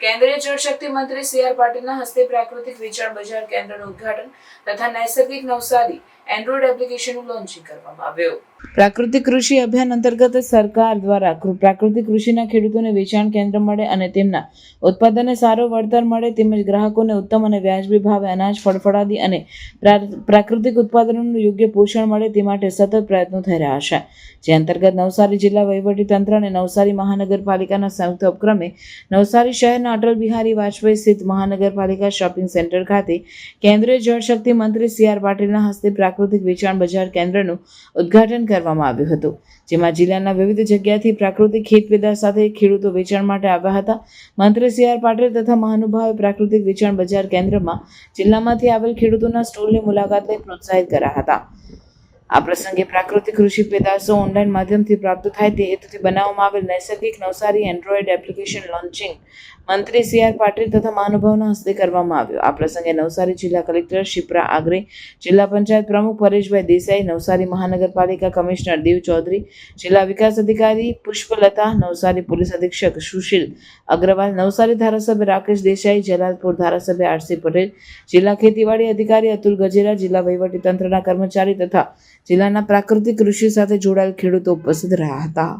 કેન્દ્રીય જળશક્તિ મંત્રી C R પાટીલના હસ્તે પ્રાકૃતિક વેચાણ બજાર કેન્દ્રનું ઉદ્ઘાટન તથા નૈસર્ગિક નવસારી એન્ડ્રોઇડ એપ્લિકેશનનું લોન્ચિંગ કરવામાં આવ્યું. પ્રાકૃતિક કૃષિ અભિયાન અંતર્ગત સરકાર દ્વારા પ્રાકૃતિક કૃષિના ખેડૂતોને વેચાણ કેન્દ્ર મળે અને તેમના ઉત્પાદનને સારો વળતર મળે તેમજ ગ્રાહકોને ઉત્તમ અને વ્યાજબી ભાવે અનાજ ફળફળાદી અને પ્રાકૃતિક ઉત્પાદનોનું યોગ્ય પોષણ મળે તે માટે સતત પ્રયત્નો થઈ રહ્યા છે. જે અંતર્ગત નવસારી જિલ્લા વહીવટીતંત્ર અને નવસારી મહાનગરપાલિકાના સંયુક્ત ઉપક્રમે નવસારી શહેરના અટલ બિહારી વાજપેયી સ્થિત મહાનગરપાલિકા શોપિંગ સેન્ટર ખાતે કેન્દ્રીય જળશક્તિ મંત્રી સી આર પાટીલના હસ્તે પ્રાકૃતિક વેચાણ બજાર કેન્દ્રનું ઉદ્ઘાટન કરવામાં આવ્યું હતું, જેમાં જિલ્લાના વિવિધ જગ્યાથી પ્રાકૃતિક ખેત પેદાશ સાથે ખેડૂતો વેચાણ માટે આવ્યા હતા. મંત્રી સી આર પાટીલ તથા મહાનુભાવે પ્રાકૃતિક વેચાણ બજાર કેન્દ્રમાં જિલ્લામાંથી આવેલ ખેડૂતોના સ્ટોલની મુલાકાત લઈ પ્રોત્સાહિત કર્યા હતા. આ પ્રસંગે પ્રાકૃતિક કૃષિ પેદાશો ઓનલાઈન માધ્યમથી પ્રાપ્ત થાય તે હેતુથી બનાવવામાં આવેલ નૈસર્ગિક નવસારી એન્ડ્રોઇડ એપ્લિકેશન લોન્ચિંગ મંત્રી સી આર પાટીલ તથા મહાનુભાવના હસ્તે કરવામાં આવ્યો. આ પ્રસંગે નવસારી જિલ્લા કલેક્ટર શિપ્રા આગરે, જિલ્લા પંચાયત પ્રમુખ પરેશભાઈ દેસાઈ, નવસારી મહાનગરપાલિકા કમિશનર દેવ ચૌધરી, જિલ્લા વિકાસ અધિકારી પુષ્પલતા, નવસારી પોલીસ અધિક્ષક સુશીલ અગ્રવાલ, નવસારી ધારાસભ્ય રાકેશ દેસાઈ, જલાલપુર ધારાસભ્ય આરસી પટેલ, જિલ્લા ખેતીવાડી અધિકારી અતુલ ગજેરા, જિલ્લા વહીવટીતંત્રના કર્મચારી તથા જિલ્લાના પ્રાકૃતિક કૃષિ સાથે જોડાયેલ ખેડૂતો ઉપસ્થિત રહ્યા હતા.